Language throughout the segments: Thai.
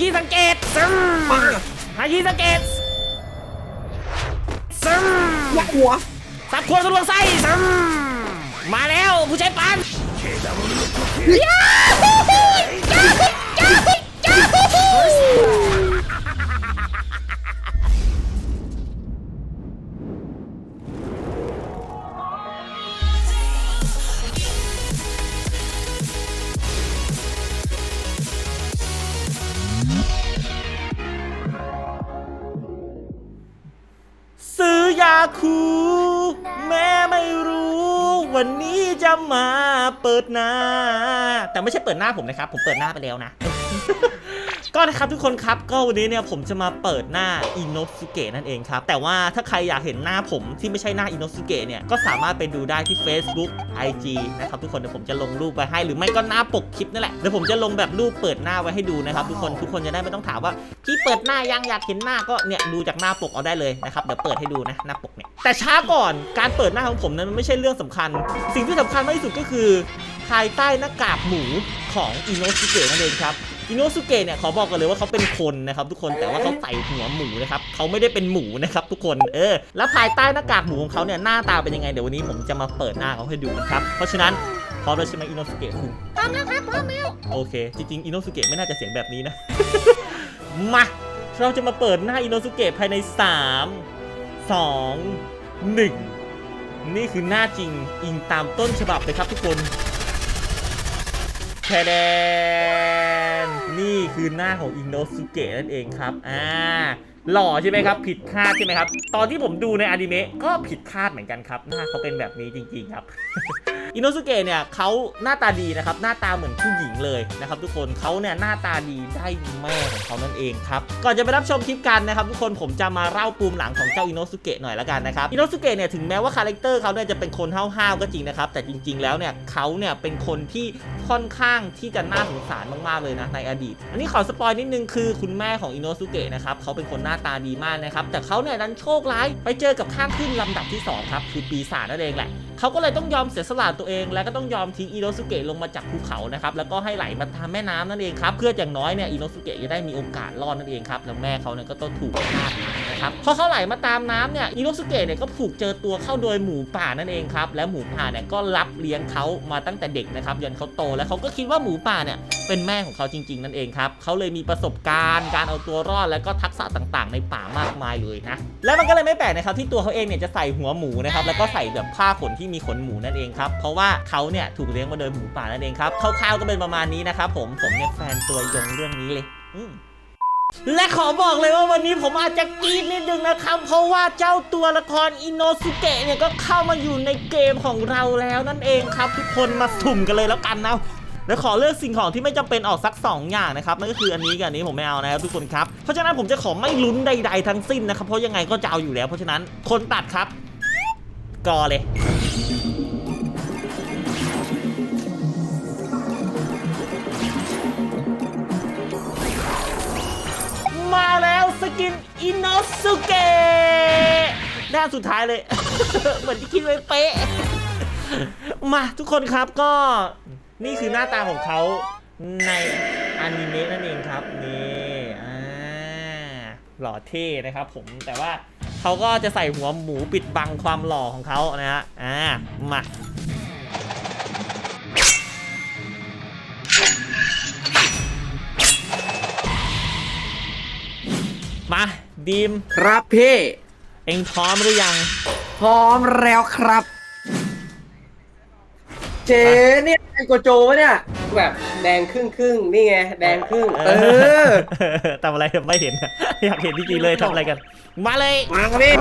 คีสังเกตซึมฮาคีสังเกตซึมยักหัวสับควรทะลวงไส้ซึมมาแล้วผู้ใช้ปันซื้อยา คู แม่ไม่รู้ วันนี้จะมาเปิดหน้า แต่ไม่ใช่เปิดหน้าผมนะครับ ผมเปิดหน้าไปแล้วนะ ก็นะครับทุกคนครับก็วันนี้เนี่ยผมจะมาเปิดหน้าอินโนสุเกะนั่นเองครับ แต่ว่าถ้าใครอยากเห็นหน้าผมที่ไม่ใช่หน้าอินโนสุเกะเนี่ยก็สามารถไปดูได้ที่ Facebook IG นะครับทุกคนเดี๋ยวผมจะลงรูปไว้ให้ หรือไม่ก็หน้าปกคลิปนั่นแหละเดี๋ยวผมจะลงแบบรูปเปิดหน้าไว้ให้ดูนะครับทุกคนทุกคนจะได้ไม่ต้องถามว่าที่เปิดหน้ายังอยากเห็นหน้าก็เนี่ยดูจากหน้าปกเอาได้เลยนะครับเดี๋ยวเปิดให้ดูนะหน้าปกเนี่ยแต่ช้าก่อนการเปิดหน้าของผมนั้นมันไม่ใช่เรื่องสำคัญ สิ่งที่สำคัญมากที่สุดก็คือ ภายใต้หน้ากากหมูของอินโนสุเกะนั่นเองครับ อินโนสุเกะเนี่ยขอบอกกันเลยว่าเขาเป็นคนนะครับทุกคนแต่ว่าเขาใส่หัวหมูนะครับเขาไม่ได้เป็นหมูนะครับทุกคนเออแล้วภายใต้หน้ากากหมูของเขาเนี่ยหน้าตาเป็นยังไงเดี๋ยววันนี้ผมจะมาเปิดหน้าเขาให้ดูนะครับเพราะฉะนั้นพร้อมแล้วใช่ไหมอินโนสุเกะคุณพร้อมแล้วครับพร้อมแล้วโอเค จริงๆอินโนสุเกะไม่น่าจะเสียงแบบนี้นะ มาเราจะมาเปิดหน้าอินโนสุเกะภายใน 3 2 1 นี่คือหน้าจริงอิงตามต้นฉบับเลยครับทุกคน แคดนนี่คือหน้าของอินโนสุเกะนั่นเองครับ อ่า หล่อใช่ไหมครับ ผิดคาดใช่ไหมครับ ตอนที่ผมดูในอนิเมะก็ผิดคาดเหมือนกันครับ หน้าเขาเป็นแบบนี้จริงๆครับ อินโนสุเกะเนี่ยเขาหน้าตาดีนะครับ หน้าตาเหมือนผู้หญิงเลยนะครับทุกคนเขาเนี่ยหน้าตาดีได้แม่ของเขานั่นเองครับ ก่อนจะไปรับชมคลิปกันนะครับทุกคนผมจะมาเล่าปูมหลังของเจ้าอินโนสุเกะหน่อยละกันนะครับ อินโนสุเกะเนี่ยถึงแม้ว่าคาแรคเตอร์เขาเนี่ยจะเป็นคนห้าวๆก็จริงนะครับ แต่จริง ๆ แล้วเนี่ยเขาเนี่ยเป็นคนที่ค่อนข้างที่จะน่าสงสารมากๆเลยนะในอดีต อันนี้ขอสปอยนิดนึงคือคุณแม่ของอินโนสุเกะนะครับเขาเป็นคนหน้าตาดีมากนะครับแต่เขาเนี่ยดันโชคร้ายไปเจอกับข้างขึ้นลำดับที่สองครับคือปีศาจนั่นเองแหละเขาก็เลยต้องยอมเสียสละตัวเอง และก็ต้องยอมทิ้งอิโนสุเกะลงมาจากภูเขานะครับแล้วก็ให้ไหลมาทางแม่น้ำนั่นเองครับเพื่ออย่างน้อยเนี่ยอิโนสุเกะจะได้มีโอกาสรอดนั่นเองครับแล้วแม่เขาเนี่ยก็ต้องถูกฆ่า นะครับพอเขาไหลมาตามน้ำเนี่ยอิโนสุเกะเนี่ยก็ถูกเจอตัวเข้าโดยหมูป่านั่นเองครับและหมูป่าเนี่ยก็รับเลี้ยงเขามาตั้งแต่เด็กนะครับจนเขาโตและเขาก็คิดว่าหมูป่าเนี่ยเป็นแม่ของเขาจริง ๆ นั่นเองครับเขาเลยมีประสบการณ์ การเอาตัวรอดและก็ทักษะต่างๆ ในป่ามากมายเลยนะและมันก็เลยไม่แปลกนะครับที่ตัวเขาเองเนี่ยจะใส่หัวหมูนะครับแล้วก็ใส่แบบผ้าขนที่มีขนหมูนั่นเองครับเพราะว่าเขาเนี่ยถูกเลี้ยงมาโดยหมูป่านั่นเองครับคร่าวๆก็เป็นประมาณนี้นะครับผมผมเนี่ยแฟนตัวยงเรื่องนี้เลย อืม และขอบอกเลยว่าวันนี้ผมอาจจะกรี๊ดนิดนึงนะครับ เพราะว่าเจ้าตัวละครอินโนสุเกะเนี่ยก็เข้ามาอยู่ในเกมของเราแล้วนั่นเองครับ ทุกคนมาสุ่มกันเลยแล้วกันนะแล้วขอเลือกสิ่งของที่ไม่จำเป็นออกสัก 2 อย่างนะครับนั่นก็คืออันนี้กับอันนี้ผมไม่เอานะครับทุกคนครับเพราะฉะนั้นผมจะขอไม่ลุ้นใด ๆ ทั้งสิ้นนะครับเพราะยังไงก็จะเอาอยู่แล้ว เพราะฉะนั้นคนตัดครับ กอเลย กินอินโนสุเกะด้านสุดท้ายเลย เหมือนที่คิดไว้เป๊ะ มาทุกคนครับก็นี่คือหน้าตาของเขาในอนิเมะนั่นเองครับ นี่อ่าหล่อเท่นะครับผมแต่ว่าเขาก็จะใส่หัวหมูปิดบังความหล่อของเขานะฮะอ่ามา มาดีมครับพี่เอ็งพร้อมหรือยัง พร้อมแล้วครับ เจเนี่ยไอโกโจวะเนี่ยแบบแดงครึ่งครึ่งๆนี่ไงแดงครึ่งเออทำอะไรไม่เห็น อยากเห็นจริงๆเลยทำอะไรกัน มาเลยมาครับพี่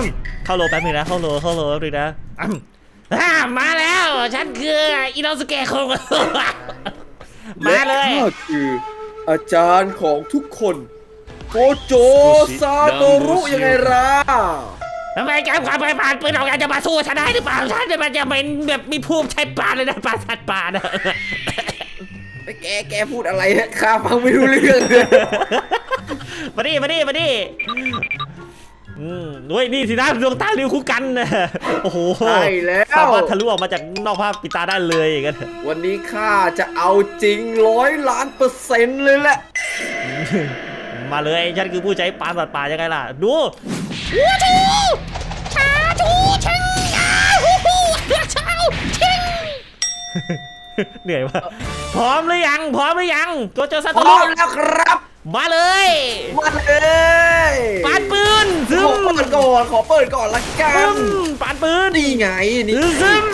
เข้าโลแป๊บนึงนะเข้าโลเข้าโลแป๊บนึงนะอ่ำอ่ามาแล้ว ฉันคืออินโนสุเกะคงมาเลยและข้าคืออาจารย์ของทุกคน โกโจซาโตรุยังไงล่ะทำไมแกความไปผ่านปืนออกการจะมาสู้ฉันได้หรือเปล่าฉันจะมันจะเป็นแบบมีภูมิใช้ปลาเลยนะปลาสัตว์ป่านะแกแกพูดอะไรเนี่ยข้าฟังไม่รู้เรื่องเลยมาดิมาดิมาดิอืมด้วยนี่สินะดวงตาลิวคู่กันนะโอ้โหใช่แล้วสามารถทะลุออกมาจากนอกภาพปิดตาได้เลยอย่างนั้นวันนี้ข้าจะเอาจริงร้อยล้านเปอร์เซ็นต์เลยแหละ มาเลยฉันคือผู้ใช้ปานสัตว์ป่ายังไงล่ะ ดูวูทูชาทูชิงยาฮูฮูชาชิงเหนื่อยว่ะพร้อมหรือยัง พร้อมหรือยังโจโจซาพโตร้อรุมแล้วครับ มาเลย มาเลยปานปืนซึขอมเปิดก่อน ขอเปิดก่อนละกัซึนมปานปืนนี่ไงนี่ซึม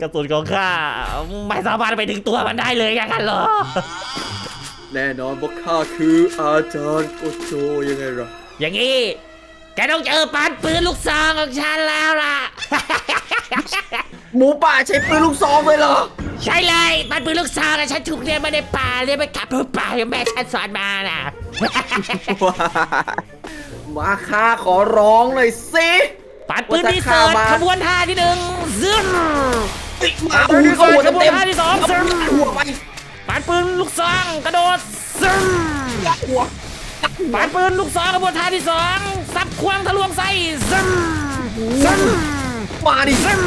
กระสุนของข้าไม่สามารถไปถึงตัวมันได้เลยอย่างนั้นเหรอ แน่นอนว่าข้าคืออาจารย์โกโจยังไงล่ะอย่างนี้ แกต้องเจอปานปืนลูกซองของฉันแล้วล่ะ หมูป่าใช้ปืนลูกซองเลยเหรอ ใช่เลยปานปืนลูกซองอะฉันถูกเรียนมาในป่าเรียนมากับผู้ป่าอย่างแม่ฉันสอนมาน่ะ มาข้าขอร้องหน่อยสิ ปานปืนที่เสิร์ชขบวนท่าที่หนึ่งซึมติมาปานปืนที่หัเสิร์ชขวเต็มบวนเต็มท่าที่สองซึมหัวไปปานปืนลูกซองกระโดดซึมหัวปานปืนลูกซองขบวนท่าที่สองซับควงทะลวงไส้ซึมซึมมาดิซึม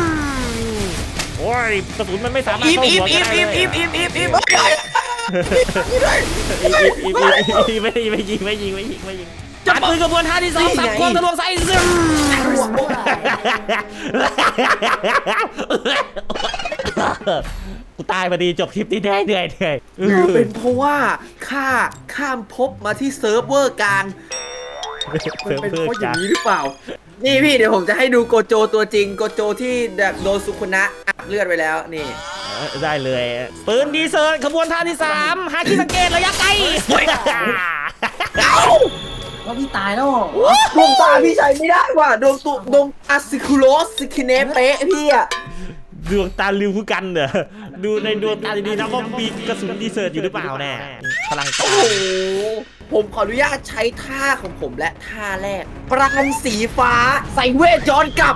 โอ้ยกระสุนมันไม่สามารถอีฟเข้าอีหัฟวอีกันฟได้อีเลยฟอีฟอีฟอีฟอีฟเฮ้ยอีฟอีฟอีฟอีฟไม่ไม่ยิงไม่ยิงไม่ยิงไม่ยิงปานปืนขบวนท่าที่สองซับควงทะลวงไส้ซึม กูตายพอดีจบคลิปนี้ได้เหนื่อยเหนื่อยเป็นเพราะว่าข้าข้ามภพมาที่เซิร์ฟเวอร์กลางมันเพิ่มเป็นเพิ่มเพราะอจ้าย่างนี้หรือเปล่า นี่พี่เดี๋ยวผมจะให้ดูโกโจตัวจริง โกโจที่แบบโดนสุคุนะอับเลือดไปแล้วนี่ได้เลย ปืนดีเซลขบวนท่าที่สามหาที่สังเกตระยะไกลเอ้า ว่าพี่ตายแล้วเหรอดวงตาพี่ใช้ไม่ได้ว่ะดวงตุดวงอาซิคุโรสซิคิเนเป๊ะพี่อะดวงตาลิวคือกันเหรอดูในดวงตาดีๆนะว่ามีกระสุนดีเซลอยู่หรือเปล่าแน่พลังตาโอ้โหผมขออนุญาตใช้ท่าของผมและท่าแรก ปราณสีฟ้าใส่เวทย้อนกลับ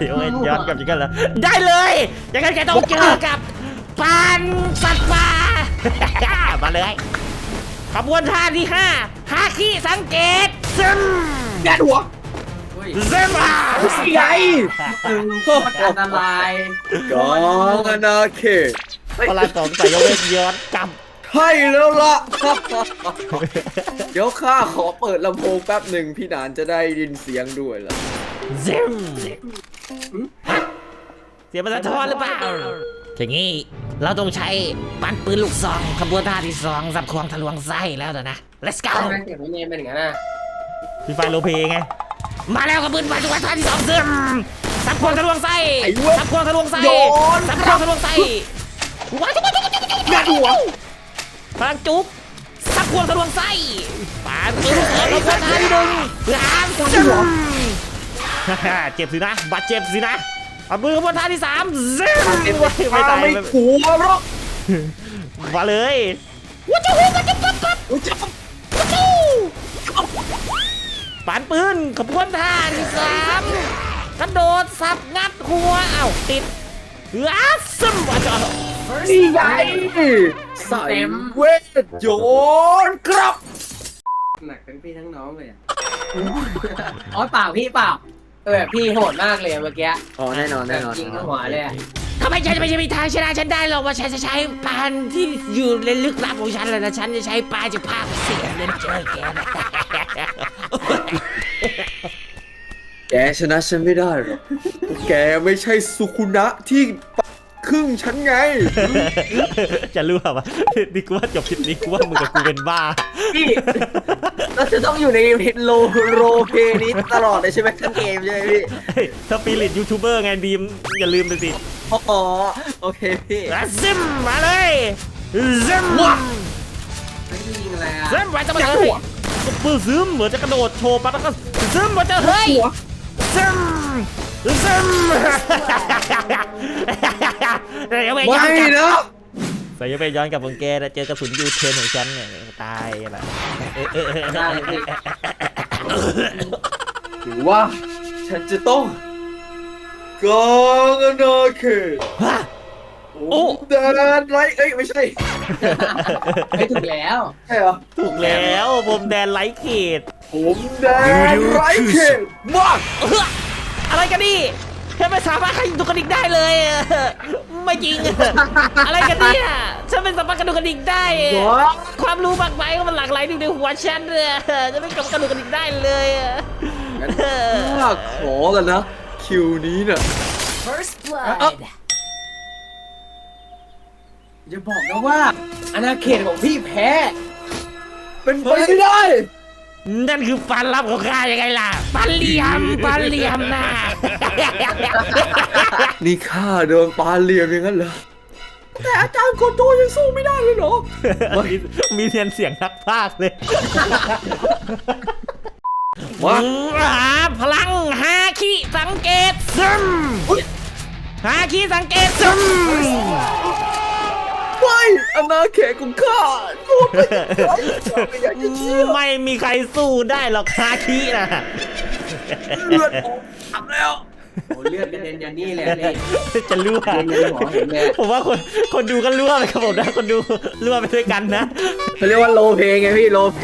เดี๋ยวย้อนกลับอย่างนั้นเหรอได้เลยอย่างนั้นแกต้องเจอกับปานสัตว์ป่ามาเลยขบวนท่าที่ห้า ฮาคิสังเกตซึมแกหัวอุ้ยซึมอะนี่ไงตึงโคตรอันตรายกองอนาเขตพลังของสายเวทย้อนกลับใช่แล้วล่ะ เดี๋ยวข้าขอเปิดลำโพงแป๊บหนึ่งพี่หนานจะได้ยินเสียงด้วยล่ะซึมเสียงมันสะท้อนหรือเปล่า อย่างงี้เราต้องใช้ปันปืนลูกซองขบวนท่าที่สองสับควงทะลวงไส้แล้วเดี๋ยวนะ let's go ทำไมเสียงพี่เนมเป็นอย่างนั้นน่ะพี่ไฟโลเพไง มาแล้วกับปืนปันทุกวันท่าที่สองซึมสับควงทะลวงไส้ไอ้เว้ยสับควงทะลวงไส้โยนสับควงทะลวงไส้ว้าวจุ๊บจุ๊บจุ๊บจุ๊บแกหัวพลังจุ๊บสับควงทะลวงไส้ปานปืนลูกซองขบวนท่าที่หนึ่งหามซึมเจ็บสินะบาดเจ็บสินะ เอามือขบวนท่าที่สามซึมไม่ตายไม่ไม่หัวหรอกมาเลยวัจูวัจูปั๊บปั๊บอุ๊ยจะวัจูปานปืนขบวนท่าที่สามกระโดดสับงัดหัวเอ้าติดอ้าซึมว่าจะนี่ไงใส่เวทย้อนกลับหนักทั้งพี่ทั้งน้องเลยอะอ๋อเปล่าพี่เปล่า เออพี่โหดมากเลยเมื่อกี้อ๋อแน่นอนแน่นอน ยิงเข้าหัวเลยอะทำไมฉันไม่ใช่มีทางชนะฉันได้หรอกว่าฉันจะใช้ปานที่อยู่ในลึกลับของฉันเลยนะฉันจะใช้ปานจากภาคเสียงเลยนะเจอแกนะแกชนะฉันไม่ได้หรอก แกไม่ใช่สุคุนะที่ ครึ่งฉันไง จะรู้ป่ะนี่กูว่าจบคลิปนี้กูว่ามึงกับกูเป็นบ้า พี่เราจะต้องอยู่ในโลโรเพนี้ตลอดเลยใช่ไหมทั้งเกมใช่ไหมพี่สปิริตยูทูบเบอร์ไงดีม อย่าลืมไปสิอ๋อโอเคพี่อะซิมมาเลยซิมเฮ้ยพี่ยิงอะไรอะซิมไว้จะมาเลยปืนซึมเหมือนจะกระโดดโชว์ปั๊บแล้วก็ซึมมาจะเฮ้ยซึม ซึมเดี๋ยวไปย้อนไม่กลับนะใส่ยังไปย้อนกลับของแกนะเจอกระสุนยูเทิร์นของฉันเนี่ยตายอะไรได้เลยพี่หรือว่า ฉันจะต้องกองอนาเขตโอ้เดินไรเอ้ยไม่ใช่ไม่ถูกแล้วใช่เหรอถูกแล้วผมแดนไลท์เขตผมแดนไรเขตมากเอ้ออะไรกันนี่เฮฉันไม่สามารถขยับกระดิกได้เลย ไม่จริง อะไรกันเนี่ยฉันไม่สามารถกระดูกกระดิกได้หัวความรู้มากมายก็มันหลากหลายอยู่ในหัวฉันเลยจะไม่กลับกระดูกกระดิกได้เลยงั้นข้าขอแล้วนะ คิวนี้น่ะ First blood. อย่าบอกนะว่าอาณาเขตของพี่แพ้ เป็นไปไม่ได้ นั่นคือปันลับของข้ายังไงล่ะปันเหลี่ยมปันเหลี่ยมนะนี่ข้าโดนปลาเหลี่ยมอย่างนั้นเหรอแต่อาจารย์โกโจยังสู้ไม่ได้เลยเหรอมีมีเทียนเสียงนักพากย์เลยมาอืมหาพลังฮาคิสังเกตซึมฮาคิสังเกตซึม ไม่อนาเขตของข้าโดนไปไม่อยากจะเชื่อไม่มีใครสู้ได้หรอกฮาคินะเลือดออกทำแล้ว โอ้เลือดกระเด็นอย่างนี้เลยนี่จะรั่วกระเด็นในหมอเห็นเลยผมว่าคนคนดูก็รั่วไปครับผมนะคนดูรั่วไปด้วยกันนะเขาเรียกว่าโลเพไงพี่โลเพ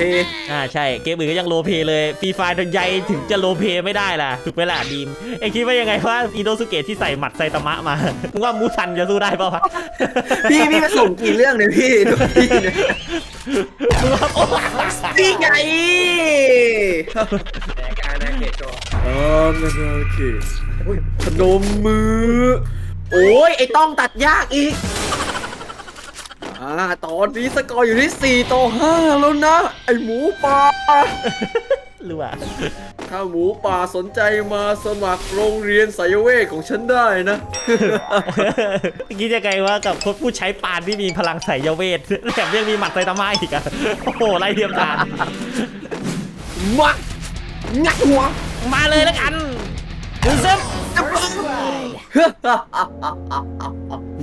อ่าใช่เกมอื่นก็ยังโลเพเลยฟรีไฟล์ใหญ่ถึงจะโลเพไม่ได้ล่ะถูกไหมล่ะดีมเอ็งคิดว่ายังไงว่าอินโดสุเกะที่ใส่หมัดไซตามะมามึงว่ามูซันจะสู้ได้เปล่าวะพี่พี่มาส่งกี่เรื่องเนี่ยพี่พี่เนี่ยมึงว่าโอ้นี่ไงแต่การอาณาเขตก่อ นอานาเขตพนมมือ โอ้ยไอ้ต้องตัดยากอีก อ่า ตอนนี้สกอร์อยู่ที่ 4 ต่อ 5 แล้วนะ ไอหมูป่ารั่วถ้าหมูป่าสนใจมาสมัครโรงเรียนสายเวทของฉันได้นะเมื่อกี้จะไงว่ากับคนผู้ใช้ปานที่มีพลังใส่ยาเวทแถมยังมีหมัดไซตามะอีกอะโอ้โหไรเทียมทานมางัดหัว มาเลยแล้วกันดูซึม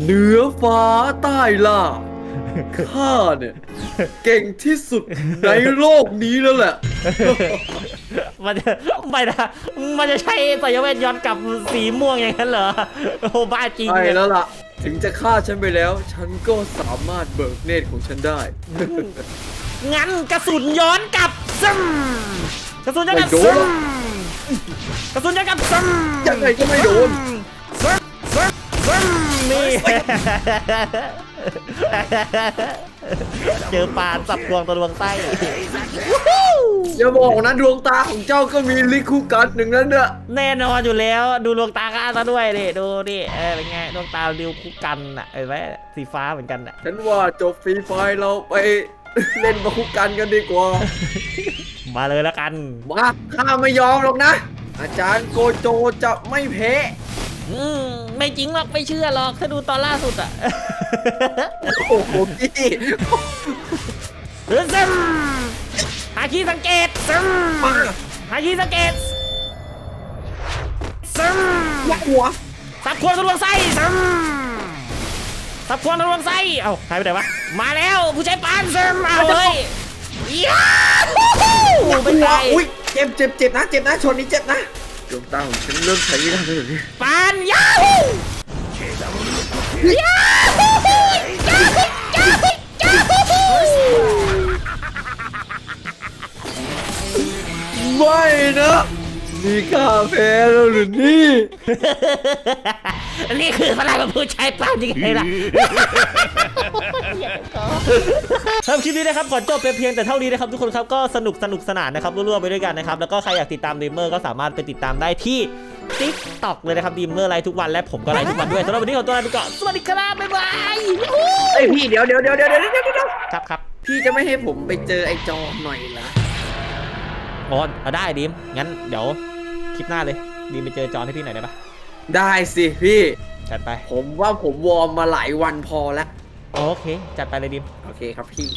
เหนือฟ้าใต้ล่าข้าเนี่ย เก่งที่สุดในโลกนี้แล้วแหละ มันจะไม่นะมันจะใช่ส่ยเวทย้อนกลับสีม่วงอย่างนั้นเหรอโอ้บ้าจริงใช่เนี่ยแล้วล่ะ ถึงจะฆ่าฉันไปแล้ว ฉันก็สามารถเบิกเนตรของฉันได้ งั้นกระสุนย้อนกลับซึมกระสุนย้อนกลับซึม กระสุนย้อนกลับซึมยังไงก็ไม่โดนซึมซึมซึมนี่ เจอปานสับดวงตะดวงไส้อย่าบอกนะดวงตาของเจ้าก็มีลิคูกันหนึ่งนั้นเนอะแน่นอนอยู่แล้ว ดูดวงตาข้าซะด้วยดิดูดิเออเป็นไงดวงตาดิวคู่กันอะเห็นไหมสีฟ้าเหมือนกันอะฉันว่าจบฟรีไฟล์เราไป เล่นมาคุกกันกันดีกว่า มาเลยแล้วกันมาข้าไม่ยอมหรอกนะ อาจารย์โกโจจะไม่แพ้อืมไม่จริงหรอกไม่เชื่อหรอกถ้าดูตอนล่าสุดอะโอ้โหพี่ซึมหาคีย์สังเกตซึมมาหาคีย์สังเกตซึมยักหัวสับควงทะลวงไส้ซึม สับควงทะลวงไส้เอ้าหายไปไหนวะ มาแล้วผู้ใช้ปานซึมเอาเฮ้ยยาฮูยักไม่หัวได้อุ้ยเจ็บเจ็บเจ็บนะ เจ็บนะ ชนนี้เจ็บนะดวงตาของฉันเริ่มใช้ไม่ได้แล้วเดี๋ยวนี้ปานยาฮูยาฮูยาฮูยาฮูยาฮูไม่นะ นี่ข้าแพ้แล้วหรือนี่ นี่คือพลังของผู้ใช้ปานยังไงล่ะ ทำคลิปนี้นะครับ ขอจบเป็นเพียงแต่เท่านี้นะครับ ทุกคนครับ ก็สนุกสนุกสนานนะครับรั่วๆไปด้วยกันนะครับ แล้วก็ใครอยากติดตามดีมเมอร์ก็สามารถไปติดตามได้ที่ t ิ k t o k เลยนะครับดีมเมอร์ไลฟ์ทุกวันและผมก็ไลฟ์ทุกวันด้วยสำหรับวันนี้ขอตัวลาไปก่อนสวัสดีครับบ๊ายบายเอ้ยพี่เดี๋ยวเดี๋ยวเดี๋ยวเดี๋ยวเดี๋ยวเดี๋ยวเดี๋ยวครับครับพี่จะไม่ให้ผมไปเจอไอ้จอมหน่อยเหรอ อ๋อเอาได้ดีมงั้นเดี๋ยวคลิปหน้าเลยดีมไปเจอจอห์นให้พี่หน่อยได้ปะได้สิพี่ จัดไปผมว่าผมวอร์มมาหลายวันพอแล้ว โอเค จัดไปเลยดีมโอเคครับพี่